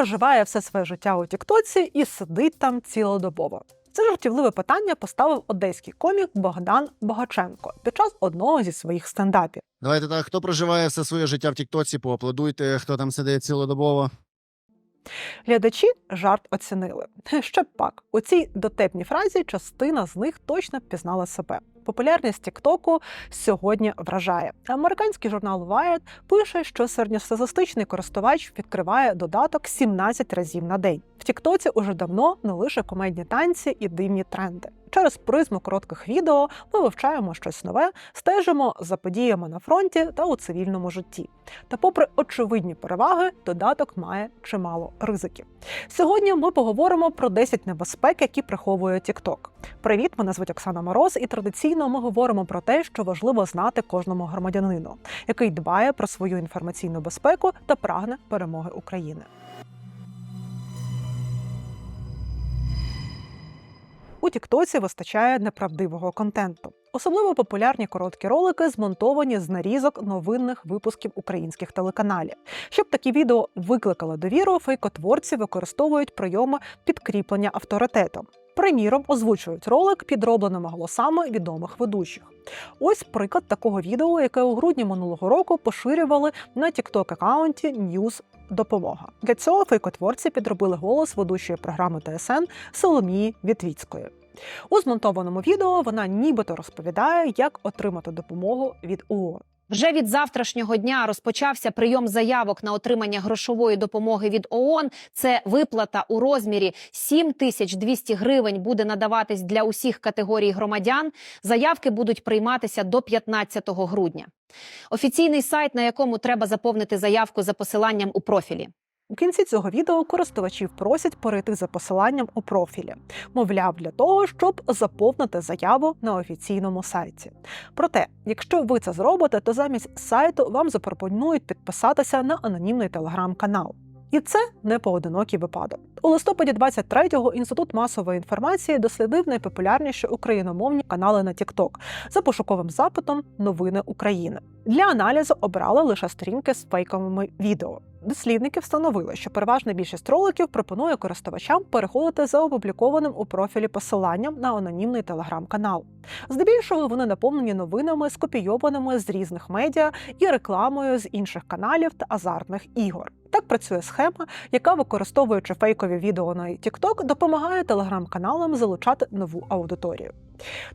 проживає все своє життя у Тіктоці і сидить там цілодобово? Це жартівливе питання поставив одеський комік Богдан Богаченко під час одного зі своїх стендапів. Давайте так, хто проживає все своє життя в Тіктоці, поаплодуйте, хто там сидить цілодобово. Глядачі жарт оцінили. Ще б пак, у цій дотепній фразі частина з них точно впізнала себе. Популярність Тіктоку сьогодні вражає. Американський журнал Wired пише, що середньостатистичний користувач відкриває додаток 17 разів на день. В Тіктоці уже давно не лише комедні танці і дивні тренди. Через призму коротких відео ми вивчаємо щось нове, стежимо за подіями на фронті та у цивільному житті. Та, попри очевидні переваги, додаток має чимало ризиків. Сьогодні ми поговоримо про 10 небезпек, які приховує TikTok. Привіт, мене звуть Оксана Мороз, і традиційно ми говоримо про те, що важливо знати кожному громадянину, який дбає про свою інформаційну безпеку та прагне перемоги України. У Тіктоці вистачає неправдивого контенту. Особливо популярні короткі ролики змонтовані з нарізок новинних випусків українських телеканалів. Щоб такі відео викликали довіру, фейкотворці використовують прийоми підкріплення авторитетом. Приміром, озвучують ролик підробленими голосами відомих ведучих. Ось приклад такого відео, яке у грудні минулого року поширювали на tiktok аккаунті News Допомога. Для цього фейкотворці підробили голос ведучої програми ТСН Соломії Вітвіцької. У змонтованому відео вона нібито розповідає, як отримати допомогу від ООН. Вже від завтрашнього дня розпочався прийом заявок на отримання грошової допомоги від ООН. Це виплата у розмірі 7200 гривень буде надаватись для усіх категорій громадян. Заявки будуть прийматися до 15 грудня. Офіційний сайт, на якому треба заповнити заявку за посиланням у профілі. У кінці цього відео користувачів просять перейти за посиланням у профілі, мовляв, для того, щоб заповнити заяву на офіційному сайті. Проте, якщо ви це зробите, то замість сайту вам запропонують підписатися на анонімний телеграм-канал. І це не поодинокий випадок. У листопаді 23-го інститут масової інформації дослідив найпопулярніші україномовні канали на TikTok за пошуковим запитом Новини України. Для аналізу обрали лише сторінки з фейковими відео. Дослідники встановили, що переважна більшість роликів пропонує користувачам переходити за опублікованим у профілі посиланням на анонімний телеграм-канал. Здебільшого вони наповнені новинами, скопійованими з різних медіа і рекламою з інших каналів та азартних ігор. Так працює схема, яка, використовуючи фейкові відео на TikTok, допомагає телеграм-каналам залучати нову аудиторію.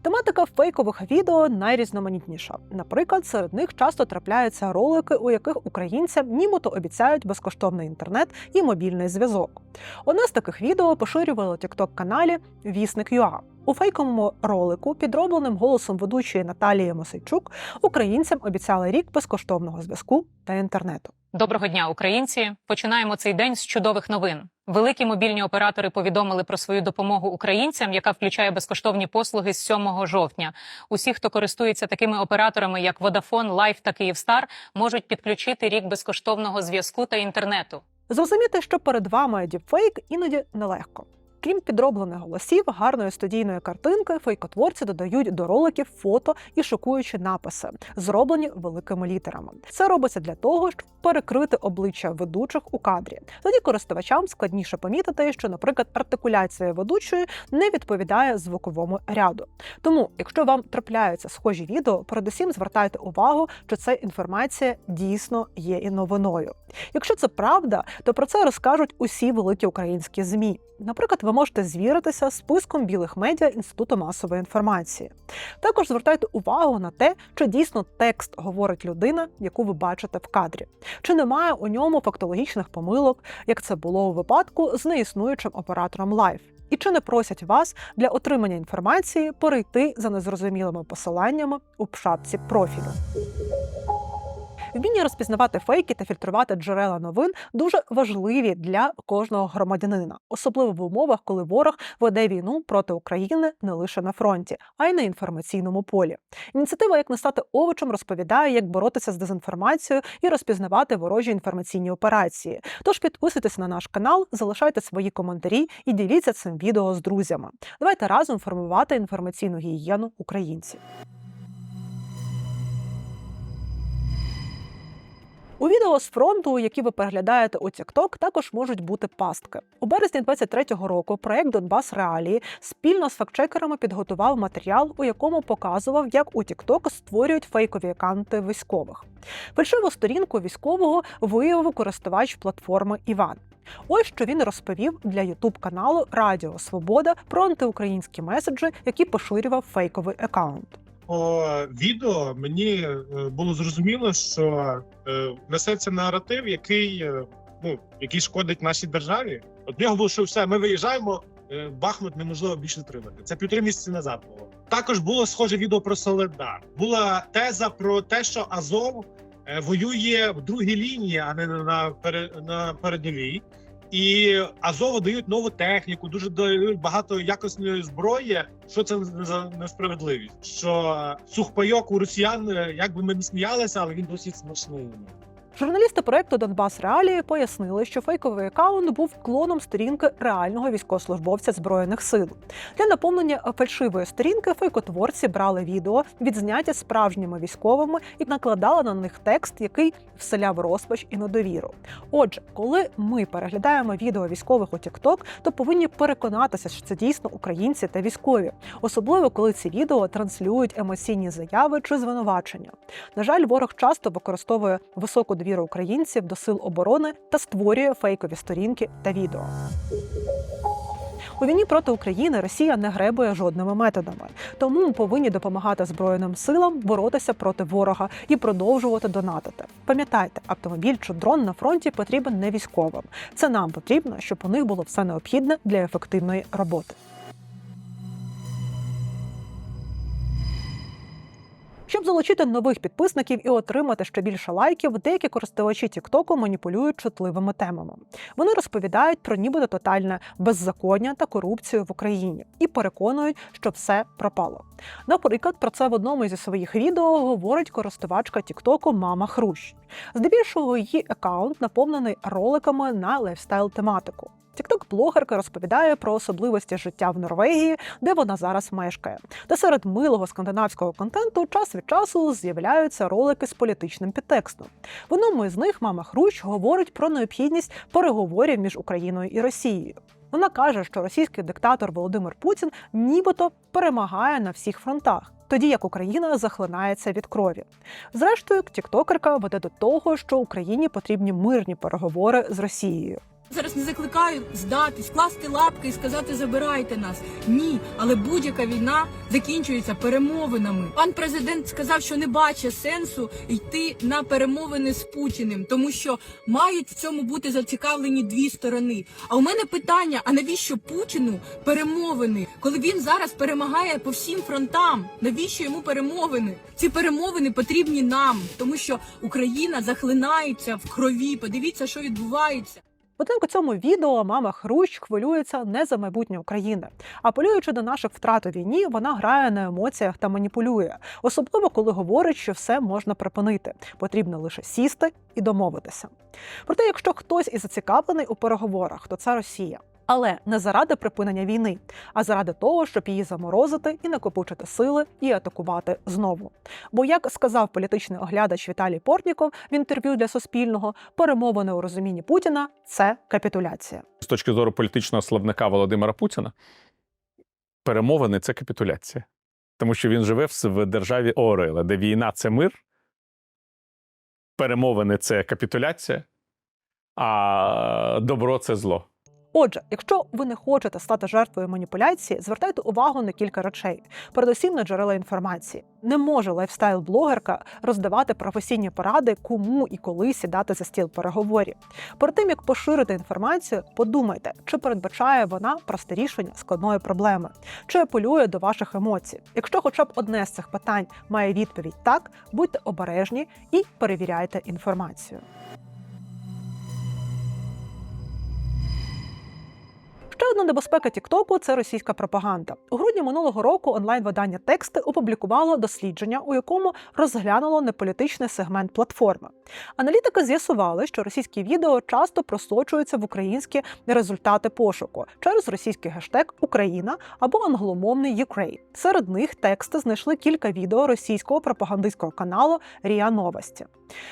Тематика фейкових відео найрізноманітніша. Наприклад, серед них часто трапляються ролики, у яких українцям нібито обіцяють безкоштовний інтернет і мобільний зв'язок. Одне з таких відео поширювали TikTok каналі Вісник.ua. У фейковому ролику, підробленим голосом ведучої Наталії Мосейчук, українцям обіцяли рік безкоштовного зв'язку та інтернету. Доброго дня, українці! Починаємо цей день з чудових новин. Великі мобільні оператори повідомили про свою допомогу українцям, яка включає безкоштовні послуги з 7 жовтня. Усі, хто користується такими операторами, як Vodafone, Life та Kyivstar, можуть підключити рік безкоштовного зв'язку та інтернету. Зрозуміти, що перед вами діпфейк, іноді нелегко. Крім підроблених голосів, гарної студійної картинки фейкотворці додають до роликів фото і шокуючі написи, зроблені великими літерами. Це робиться для того, щоб перекрити обличчя ведучих у кадрі. Тоді користувачам складніше помітити, що, наприклад, артикуляція ведучої не відповідає звуковому ряду. Тому, якщо вам трапляються схожі відео, передусім звертайте увагу, що ця інформація дійсно є і новиною. Якщо це правда, то про це розкажуть усі великі українські змі. Наприклад, ви можете звіритися з списком білих медіа Інституту масової інформації. Також звертайте увагу на те, чи дійсно текст говорить людина, яку ви бачите в кадрі, чи немає у ньому фактологічних помилок, як це було у випадку з неіснуючим оператором Live. І чи не просять вас для отримання інформації перейти за незрозумілими посиланнями у шапці профілю? Вміння розпізнавати фейки та фільтрувати джерела новин дуже важливі для кожного громадянина, особливо в умовах, коли ворог веде війну проти України не лише на фронті, а й на інформаційному полі. Ініціатива як не стати овочем розповідає, як боротися з дезінформацією і розпізнавати ворожі інформаційні операції. Тож підписуйтесь на наш канал, залишайте свої коментарі і діліться цим відео з друзями. Давайте разом формувати інформаційну гігієну українців. У відео з фронту, які ви переглядаєте у TikTok, також можуть бути пастки. У березні 23-го року проект Донбас Реалії спільно з фактчекерами підготував матеріал, у якому показував, як у TikTok створюють фейкові аккаунти військових. Фальшиву сторінку військового виявив користувач платформи Іван. Ось що він розповів для ютуб каналу Радіо Свобода про антиукраїнські меседжі, які поширював фейковий аккаунт. По відео мені е, було зрозуміло, що е, несеться наратив, який е, ну який шкодить нашій державі. От нього було, що все, ми виїжджаємо. Бахмут неможливо більше тримати. Це півтори місяці назад було. Також було схоже відео про Соледар. Була теза про те, що Азов воює в другій лінії, а не на передовій. І Азову дають нову техніку, дуже дають багато якісної зброї. Що це за несправедливість? Що сухпайок у росіян, е, як би ми не сміялися, але він досить смачний. Журналісти проекту Донбас Реалії пояснили, що фейковий аккаунт був клоном сторінки реального військовослужбовця збройних сил. Для наповнення фальшивої сторінки фейкотворці брали відео, відзняті справжніми військовими, і накладали на них текст, який вселяв розпач і недовіру. Отже, коли ми переглядаємо відео військових у TikTok, то повинні переконатися, що це дійсно українці та військові, особливо коли ці відео транслюють емоційні заяви чи звинувачення. На жаль, ворог часто використовує високу довіру українців до сил оборони та створює фейкові сторінки та відео. У війні проти України Росія не гребує жодними методами, тому ми повинні допомагати збройним силам боротися проти ворога і продовжувати донатити. Пам'ятайте, автомобіль чи дрон на фронті потрібен не військовим. Це нам потрібно, щоб у них було все необхідне для ефективної роботи. Щоб залучити нових підписників і отримати ще більше лайків, деякі користувачі TikTok маніпулюють чутливими темами. Вони розповідають про нібито тотальне беззаконня та корупцію в Україні і переконують, що все пропало. Наприклад, про це в одному зі своїх відео говорить користувачка TikTok Мама Хрущ. Здебільшого її аккаунт наповнений роликами на лайфстайл тематику. Тікток-блогерка розповідає про особливості життя в Норвегії, де вона зараз мешкає. Та серед милого скандинавського контенту час від часу з'являються ролики з політичним підтекстом. В одному із них мама Хрущ говорить про необхідність переговорів між Україною і Росією. Вона каже, що російський диктатор Володимир Путін нібито перемагає на всіх фронтах. Тоді як Україна захлинається від крові. Зрештою, тіктокерка веде до того, що Україні потрібні мирні переговори з Росією. Зараз не закликаю здатись, класти лапки і сказати забирайте нас. Ні, але будь-яка війна закінчується перемовинами. Пан президент сказав, що не бачить сенсу йти на перемовини з Путіним, тому що мають в цьому бути зацікавлені дві сторони. А у мене питання: а навіщо Путіну перемовини, коли він зараз перемагає по всім фронтам? Навіщо йому перемовини? Ці перемовини потрібні нам, тому що Україна захлинається в крові. Подивіться, що відбувається. Однак у цьому відео мама Хрущ хвилюється не за майбутнє України. Апелюючи до наших втрат у війні, вона грає на емоціях та маніпулює, особливо коли говорить, що все можна припинити. Потрібно лише сісти і домовитися. Проте, якщо хтось і зацікавлений у переговорах, то це Росія. Але не заради припинення війни, а заради того, щоб її заморозити і накопичити сили і атакувати знову. Бо, як сказав політичний оглядач Віталій Портніков в інтерв'ю для Суспільного, перемовини у розумінні Путіна це капітуляція. з точки зору політичного слабника Володимира Путіна, перемовини це капітуляція. Тому що він живе в державі Орела, де війна це мир, перемовини це капітуляція, а добро це зло. Отже, якщо ви не хочете стати жертвою маніпуляції, звертайте увагу на кілька речей, передусім на джерела інформації. Не може лайфстайл-блогерка роздавати професійні поради, кому і коли сідати за стіл переговорів. Перед тим як поширити інформацію, подумайте, чи передбачає вона просте рішення складної проблеми, чи апелює до ваших емоцій. Якщо хоча б одне з цих питань має відповідь так, будьте обережні і перевіряйте інформацію. Одна небезпека Тіктоку це російська пропаганда. У грудні минулого року онлайн-видання тексти опублікувало дослідження, у якому розглянуло неполітичний сегмент платформи. Аналітики з'ясували, що російські відео часто просочуються в українські результати пошуку через російський гештег Україна або англомовний Ukraine. Серед них тексти знайшли кілька відео російського пропагандистського каналу Ріа Новості.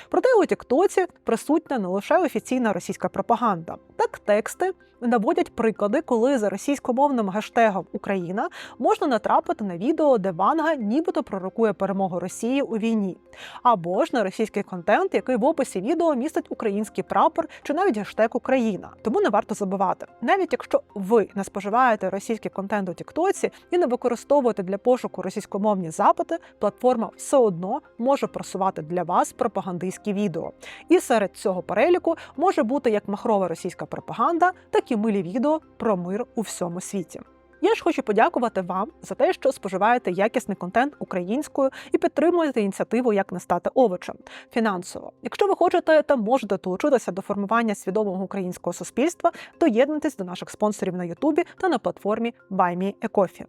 Проте у Тіктоці присутня не лише офіційна російська пропаганда, так тексти наводять приклади, коли за російськомовним гештегом Україна можна натрапити на відео, де Ванга нібито пророкує перемогу Росії у війні, або ж на російський контент, який в описі відео містить український прапор чи навіть гештег Україна. Тому не варто забувати, навіть якщо ви не споживаєте російський контент у Тіктоці і не використовуєте для пошуку російськомовні запити, платформа все одно може просувати для вас пропагандистські відео. І серед цього переліку може бути як махрова російська пропаганда, так і милі відео про мир у всьому світі. Я ж хочу подякувати вам за те, що споживаєте якісний контент українською і підтримуєте ініціативу як не стати овочем фінансово. Якщо ви хочете та можете долучитися до формування свідомого українського суспільства, доєднуйтесь до наших спонсорів на Ютубі та на платформі BuyMeACoffee.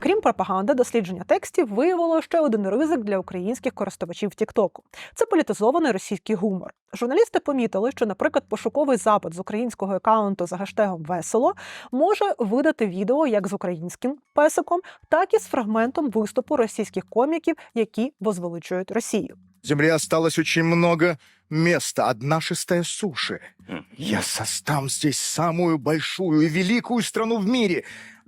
Крім пропаганди, дослідження текстів виявило ще один ризик для українських користувачів Тіктоку. Це політизований російський гумор. Журналісти помітили, що, наприклад, пошуковий запит з українського акаунту за гештегом весело може видати відео як з українським песиком, так і з фрагментом виступу російських коміків, які возвеличують Росію. Земле осталось очень много места, одна шестая суши. Я создам здесь самую большую и великую страну в мире.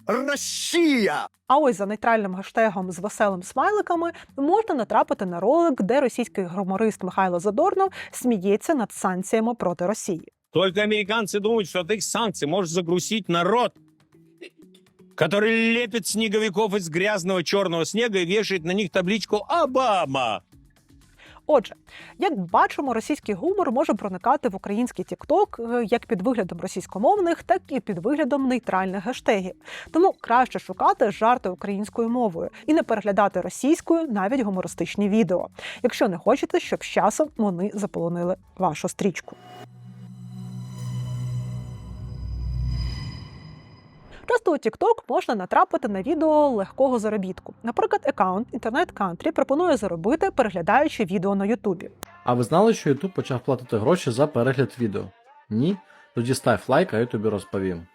Россия! А ось за нейтральним гештегом з веселим смайликами можна натрапити на ролик, де російський гуморист Михайло Задорнов сміється над санкціями проти Росії. Только американцы думают, что от их санкций может загрузить народ, который лепит снеговиков из грязного черного снега и вешает на них табличку «Обама». Отже, як бачимо, російський гумор може проникати в український тікток як під виглядом російськомовних, так і під виглядом нейтральних гештегів. Тому краще шукати жарти українською мовою і не переглядати російською навіть гумористичні відео, якщо не хочете, щоб з часом вони заполонили вашу стрічку. Часто у TikTok можна натрапити на відео легкого заробітку. Наприклад, аккаунт Інтернет Кантрі пропонує заробити, переглядаючи відео на Ютубі. А ви знали, що Ютуб почав платити гроші за перегляд відео? Ні? Тоді став лайк, а я тобі розповім.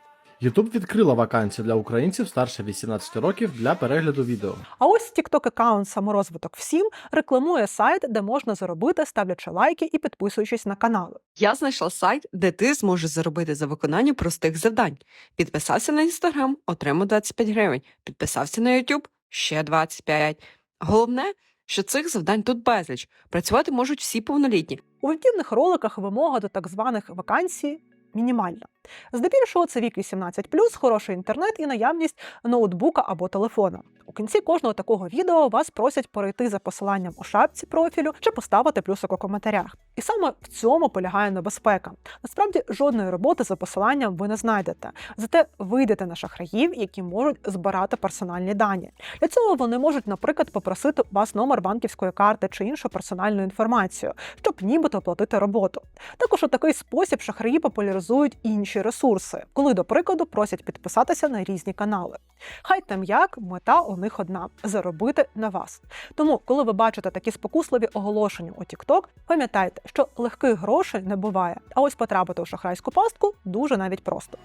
YouTube відкрила вакансії для українців старше 18 років для перегляду відео. А ось TikTok аккаунт саморозвиток всім рекламує сайт, де можна заробити, ставлячи лайки і підписуючись на канали. Я знайшла сайт, де ти зможеш заробити за виконання простих завдань. Підписався на інстаграм, отримав 25 гривень. Підписався на YouTube – ще 25. Головне, що цих завдань тут безліч. Працювати можуть всі повнолітні. У веб'єдних роликах вимога до так званих вакансій мінімальна. Здебільшого це вік 18+, хороший інтернет і наявність ноутбука або телефона. У кінці кожного такого відео вас просять перейти за посиланням у шапці профілю чи поставити плюсик у коментарях. І саме в цьому полягає небезпека. Насправді жодної роботи за посиланням ви не знайдете. Зате вийдете на шахраїв, які можуть збирати персональні дані. Для цього вони можуть, наприклад, попросити у вас номер банківської карти чи іншу персональну інформацію, щоб нібито оплатити роботу. Також у такий спосіб шахраї популяризують інші ресурси, коли, до прикладу, просять підписатися на різні канали. Хай там як мета у них одна заробити на вас. Тому, коли ви бачите такі спокусливі оголошення у TikTok, пам'ятайте, що легких грошей не буває. А ось потрапити у шахрайську пастку дуже навіть просто.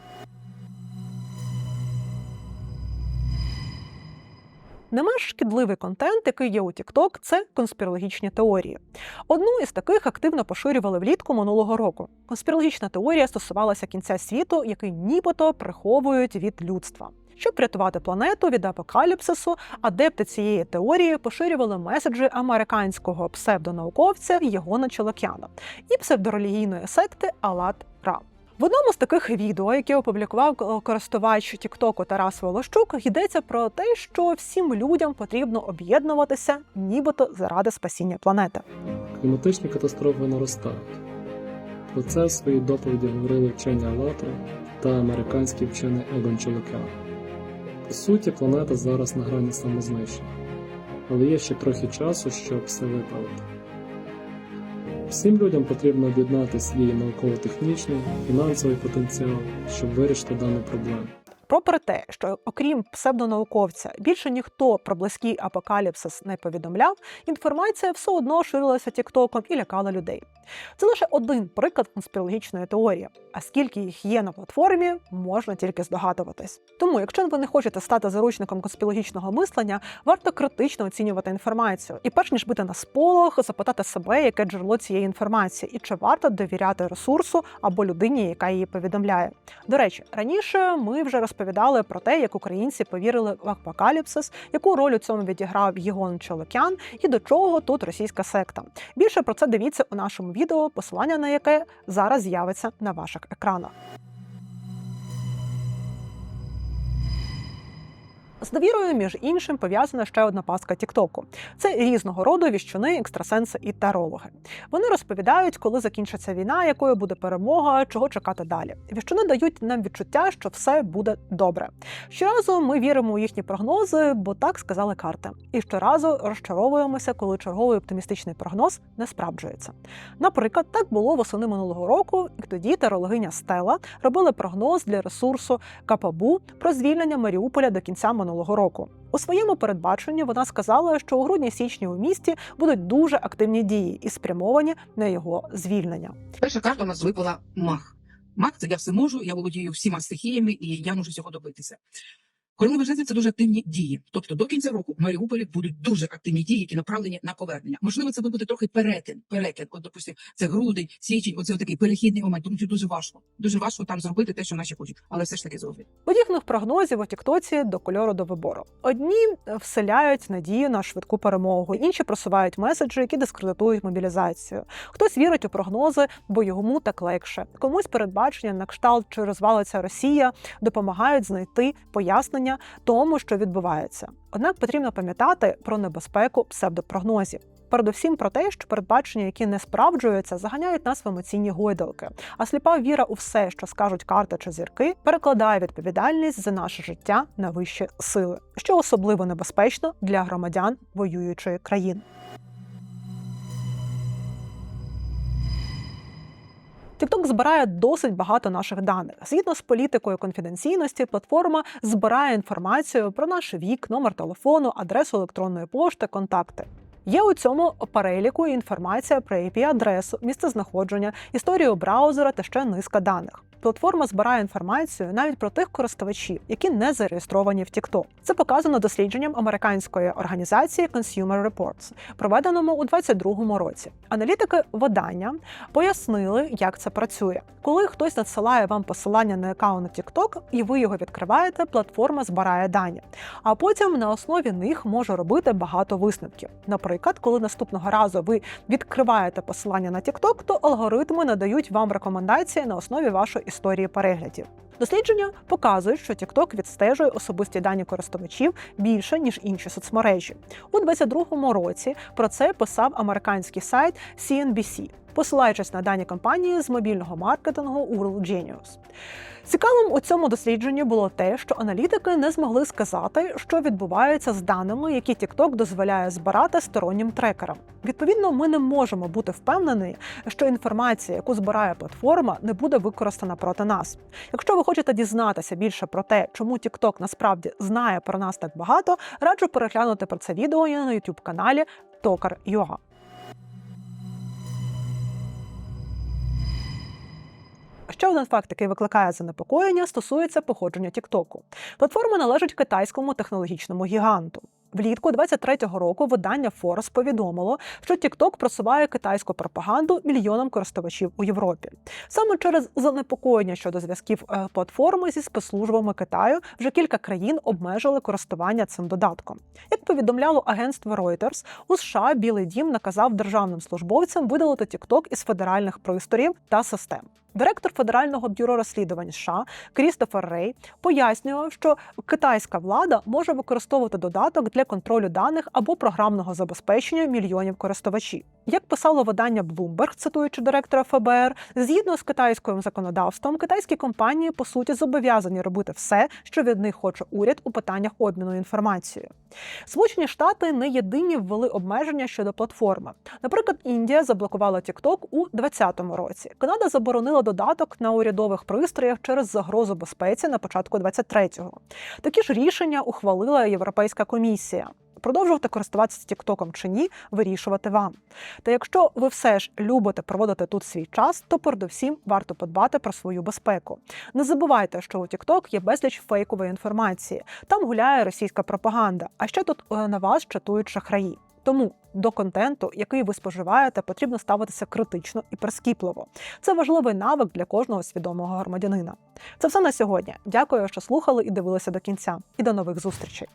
Не менш шкідливий контент, який є у TikTok, це конспірологічні теорії. Одну із таких активно поширювали влітку минулого року. Конспірологічна теорія стосувалася кінця світу, який нібито приховують від людства. Щоб врятувати планету від апокаліпсису, адепти цієї теорії поширювали меседжі американського псевдонауковця Єгона Челокяна і псевдорелігійної секти Алат Ра. В одному з таких відео, яке опублікував користувач Тіктоку Тарас Волощук, йдеться про те, що всім людям потрібно об'єднуватися, нібито заради спасіння планети. Кліматичні катастрофи наростають. Про це в своїй доповіді говорили вчені Алатра та американський вчений Егон Челокян. По суті, планета зараз на грані самознищення, але є ще трохи часу, щоб все виправити. Всім людям потрібно об'єднати свій науково-технічний, фінансовий потенціал, щоб вирішити дану проблему. Попри те, що окрім псевдонауковця більше ніхто про близький апокаліпсис не повідомляв, інформація все одно ширилася Тіктоком і лякала людей. Це лише один приклад конспірологічної теорії. А скільки їх є на платформі, можна тільки здогадуватись. Тому, якщо ви не хочете стати заручником конспірологічного мислення, варто критично оцінювати інформацію і, перш ніж бити на сполох, запитати себе, яке джерело цієї інформації, і чи варто довіряти ресурсу або людині, яка її повідомляє. До речі, раніше ми вже розповідали про те, як українці повірили в апокаліпсис, яку роль у цьому відіграв Єгон Чолокян і до чого тут російська секта. Більше про це дивіться у нашому відео, посилання на яке зараз з'явиться на ваших екранах. З довірою, між іншим, пов'язана ще одна паска Тіктоку. Це різного роду віщуни, екстрасенси і тарологи. Вони розповідають, коли закінчиться війна, якою буде перемога, чого чекати далі. Віщуни дають нам відчуття, що все буде добре. Щоразу ми віримо у їхні прогнози, бо так сказали карти. І щоразу розчаровуємося, коли черговий оптимістичний прогноз не справджується. Наприклад, так було восени минулого року, і тоді тарологиня Стела робили прогноз для ресурсу Капабу про звільнення Маріуполя до кінця минулого року. У своєму передбаченні вона сказала, що у грудні-січні у місті будуть дуже активні дії і спрямовані на його звільнення. Перша карта у нас випала мах. Мах це я все можу, я володію всіма стихіями і я можу всього добитися. Королева жезлів – це дуже активні дії. Тобто до кінця року в Маріуполі будуть дуже активні дії, які направлені на повернення. Можливо, це буде трохи перетин, перекид. От, допустим, це грудень, січень, оце такий перехідний момент. Тому що дуже важко. Дуже важко там зробити те, що наші хочуть, але все ж таки зроблять. Подібних прогнозів у Тіктоці до кольору до вибору. Одні вселяють надію на швидку перемогу, інші просувають меседжі, які дискредитують мобілізацію. Хтось вірить у прогнози, бо йому так легше. Комусь передбачення на кшталт, чи розвалиться Росія, допомагають знайти пояснення тому, що відбувається. Однак потрібно пам'ятати про небезпеку псевдопрогнозів. Передусім про те, що передбачення, які не справджуються, заганяють нас в емоційні гойдалки. А сліпа віра у все, що скажуть карти чи зірки, перекладає відповідальність за наше життя на вищі сили, що особливо небезпечно для громадян воюючої країни. TikTok збирає досить багато наших даних. Згідно з політикою конфіденційності, платформа збирає інформацію про наш вік, номер телефону, адресу електронної пошти, контакти. Є у цьому переліку інформація про IP-адресу, місце знаходження, історію браузера та ще низка даних. Платформа збирає інформацію навіть про тих користувачів, які не зареєстровані в TikTok. Це показано дослідженням американської організації Consumer Reports, проведеному у 2022 році. Аналітики видання пояснили, як це працює. Коли хтось надсилає вам посилання на аккаунт TikTok і ви його відкриваєте, платформа збирає дані, а потім на основі них може робити багато висновків. Наприклад, коли наступного разу ви відкриваєте посилання на TikTok, то алгоритми надають вам рекомендації на основі вашої історії переглядів. Дослідження показують, що TikTok відстежує особисті дані користувачів більше ніж інші соцмережі. У 2022 році про це писав американський сайт CNBC, посилаючись на дані компанії з мобільного маркетингу World Genius. Цікавим у цьому дослідженні було те, що аналітики не змогли сказати, що відбувається з даними, які TikTok дозволяє збирати стороннім трекерам. Відповідно, ми не можемо бути впевнені, що інформація, яку збирає платформа, не буде використана проти нас. Якщо ви хочете дізнатися більше про те, чому TikTok насправді знає про нас так багато, раджу переглянути про це відео на youtube каналі Токар Ще один факт, який викликає занепокоєння, стосується походження Тіктоку. Платформа належить китайському технологічному гіганту. Влітку 23-го року видання Forbes повідомило, що TikTok просуває китайську пропаганду мільйонам користувачів у Європі. Саме через занепокоєння щодо зв'язків е, платформи зі спецслужбами Китаю вже кілька країн обмежили користування цим додатком. Як повідомляло агентство Reuters, у США Білий Дім наказав державним службовцям видалити TikTok із федеральних пристроїв та систем. Директор Федерального бюро розслідувань США Крістофер Рей пояснював, що китайська влада може використовувати додаток для контролю даних або програмного забезпечення мільйонів користувачів. Як писало видання Bloomberg, цитуючи директора ФБР, згідно з китайським законодавством, китайські компанії по суті зобов'язані робити все, що від них хоче уряд у питаннях обміну інформацією. Сполучені Штати не єдині ввели обмеження щодо платформи. Наприклад, Індія заблокувала TikTok у 2020 році. Канада заборонила додаток на урядових пристроях через загрозу безпеці на початку 23-го. Такі ж рішення ухвалила Європейська комісія. Продовжувати користуватися Тіктоком чи ні, вирішувати вам. Та якщо ви все ж любите проводити тут свій час, то передусім варто подбати про свою безпеку. Не забувайте, що у TikTok є безліч фейкової інформації. Там гуляє російська пропаганда. А ще тут е, на вас чатують шахраї. Тому до контенту, який ви споживаєте, потрібно ставитися критично і прискіпливо. Це важливий навик для кожного свідомого громадянина. Це все на сьогодні. Дякую, що слухали і дивилися до кінця. І до нових зустрічей.